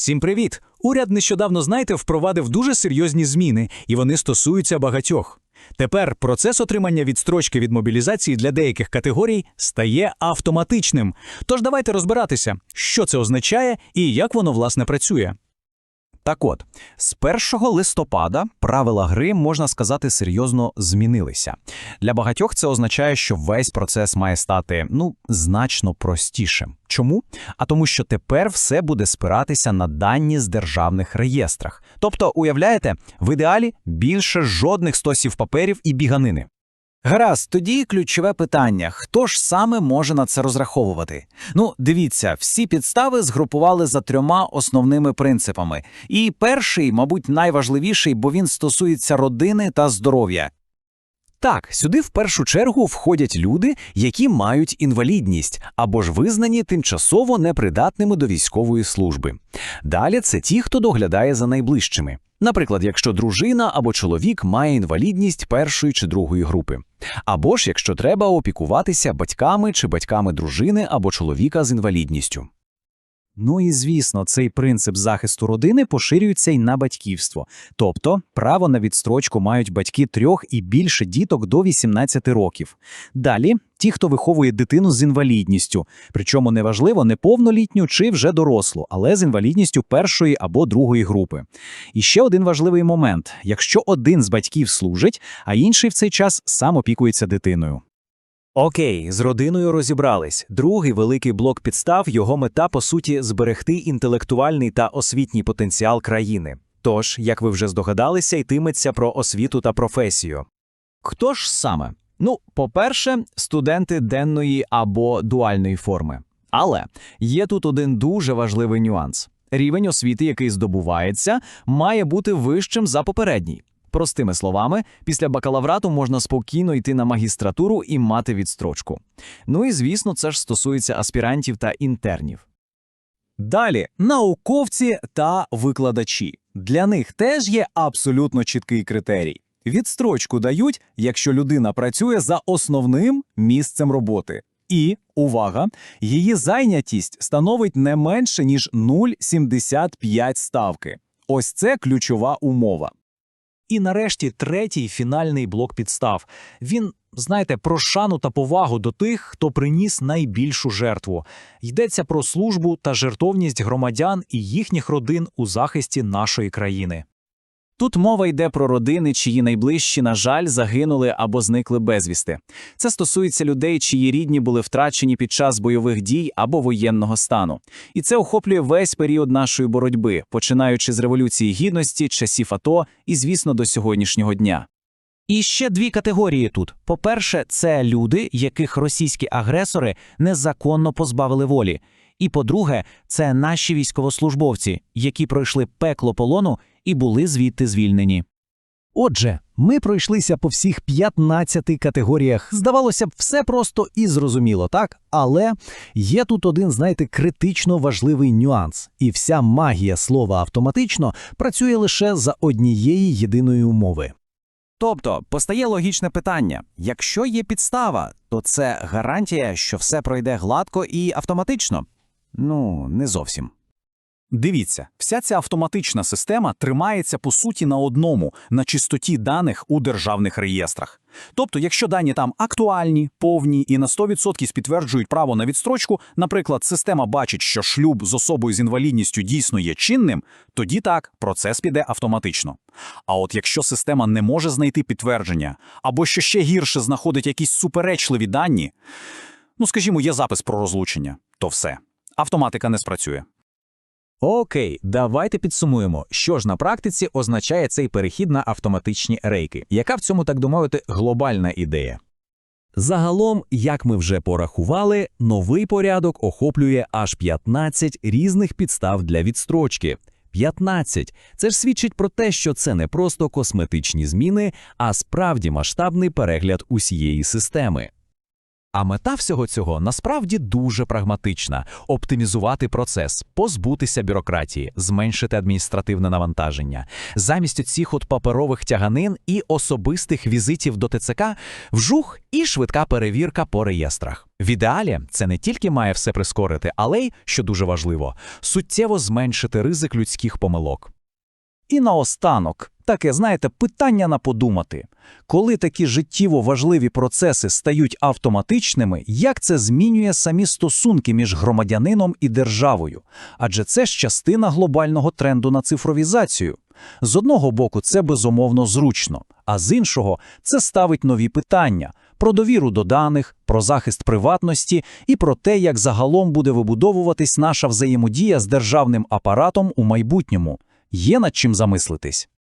Всім привіт! Уряд нещодавно, знаєте, впровадив дуже серйозні зміни, і вони стосуються багатьох. Тепер процес отримання відстрочки від мобілізації для деяких категорій стає автоматичним. Тож давайте розбиратися, що це означає і як воно власне працює. Так от, з 1 листопада правила гри, можна сказати, серйозно змінилися. Для багатьох це означає, що весь процес має стати ну значно простішим. Чому? А тому, що тепер все буде спиратися на дані з державних реєстрах. Тобто, уявляєте, в ідеалі більше жодних стосів паперів і біганини. Гаразд, тоді ключове питання: хто ж саме може на це розраховувати? Ну, дивіться, всі підстави згрупували за трьома основними принципами. І перший, мабуть, найважливіший, бо він стосується родини та здоров'я. Так, сюди в першу чергу входять люди, які мають інвалідність або ж визнані тимчасово непридатними до військової служби. Далі це ті, хто доглядає за найближчими. Наприклад, якщо дружина або чоловік має інвалідність першої чи другої групи, або ж якщо треба опікуватися батьками чи батьками дружини або чоловіка з інвалідністю. Ну і звісно, цей принцип захисту родини поширюється й на батьківство. Тобто, право на відстрочку мають батьки трьох і більше діток до 18 років. Далі ті, хто виховує дитину з інвалідністю, причому неважливо неповнолітню чи вже дорослу, але з інвалідністю першої або другої групи. І ще один важливий момент: якщо один з батьків служить, а інший в цей час сам опікується дитиною. Окей, з родиною розібрались. Другий великий блок підстав його мета, по суті, зберегти інтелектуальний та освітній потенціал країни. Тож, як ви вже здогадалися, йтиметься про освіту та професію. Хто ж саме? Ну, по-перше, студенти денної або дуальної форми. Але є тут один дуже важливий нюанс: рівень освіти, який здобувається, має бути вищим за попередній. Простими словами, після бакалаврату можна спокійно йти на магістратуру і мати відстрочку. Ну і звісно, це ж стосується аспірантів та інтернів. Далі науковці та викладачі. Для них теж є абсолютно чіткий критерій. Відстрочку дають, якщо людина працює за основним місцем роботи. І, увага, її зайнятість становить не менше, ніж 0,75 ставки. Ось це ключова умова. І нарешті третій фінальний блок підстав. Він, знаєте, про шану та повагу до тих, хто приніс найбільшу жертву. Йдеться про службу та жертовність громадян і їхніх родин у захисті нашої країни. Тут мова йде про родини, чиї найближчі, на жаль, загинули або зникли безвісти. Це стосується людей, чиї рідні були втрачені під час бойових дій або воєнного стану. І це охоплює весь період нашої боротьби, починаючи з революції гідності, часів АТО і, звісно, до сьогоднішнього дня. І ще дві категорії тут: по-перше, це люди, яких російські агресори незаконно позбавили волі. І по-друге, це наші військовослужбовці, які пройшли пекло полону і були звідти звільнені. Отже, ми пройшлися по всіх 15 категоріях. Здавалося б, все просто і зрозуміло, так? Але є тут один, знаєте, критично важливий нюанс, і вся магія слова автоматично працює лише за однієї єдиної умови. Тобто постає логічне питання: якщо є підстава, то це гарантія, що все пройде гладко і автоматично? Ну, не зовсім. Дивіться, вся ця автоматична система тримається по суті на одному на чистоті даних у державних реєстрах. Тобто, якщо дані там актуальні, повні і на 100% підтверджують право на відстрочку, наприклад, система бачить, що шлюб з особою з інвалідністю дійсно є чинним, тоді так процес піде автоматично. А от якщо система не може знайти підтвердження, або що ще гірше знаходить якісь суперечливі дані, ну скажімо, є запис про розлучення, то все, автоматика не спрацює. Окей, давайте підсумуємо, що ж на практиці означає цей перехід на автоматичні рейки. Яка в цьому, так би глобальна ідея? Загалом, як ми вже порахували, новий порядок охоплює аж 15 різних підстав для відстрочки. 15. Це ж свідчить про те, що це не просто косметичні зміни, а справді масштабний перегляд усієї системи. А мета всього цього насправді дуже прагматична: оптимізувати процес, позбутися бюрократії, зменшити адміністративне навантаження. Замість цих от паперових тяганин і особистих візитів до ТЦК вжух і швидка перевірка по реєстрах. В ідеалі це не тільки має все прискорити, але й, що дуже важливо, суттєво зменшити ризик людських помилок. І наостанок, таке, знаєте, питання на подумати. Коли такі життєво важливі процеси стають автоматичними, як це змінює самі стосунки між громадянином і державою? Адже це ж частина глобального тренду на цифровізацію. З одного боку, це безумовно зручно, а з іншого це ставить нові питання про довіру до даних, про захист приватності і про те, як загалом буде вибудовуватись наша взаємодія з державним апаратом у майбутньому. Є над чим замислитись.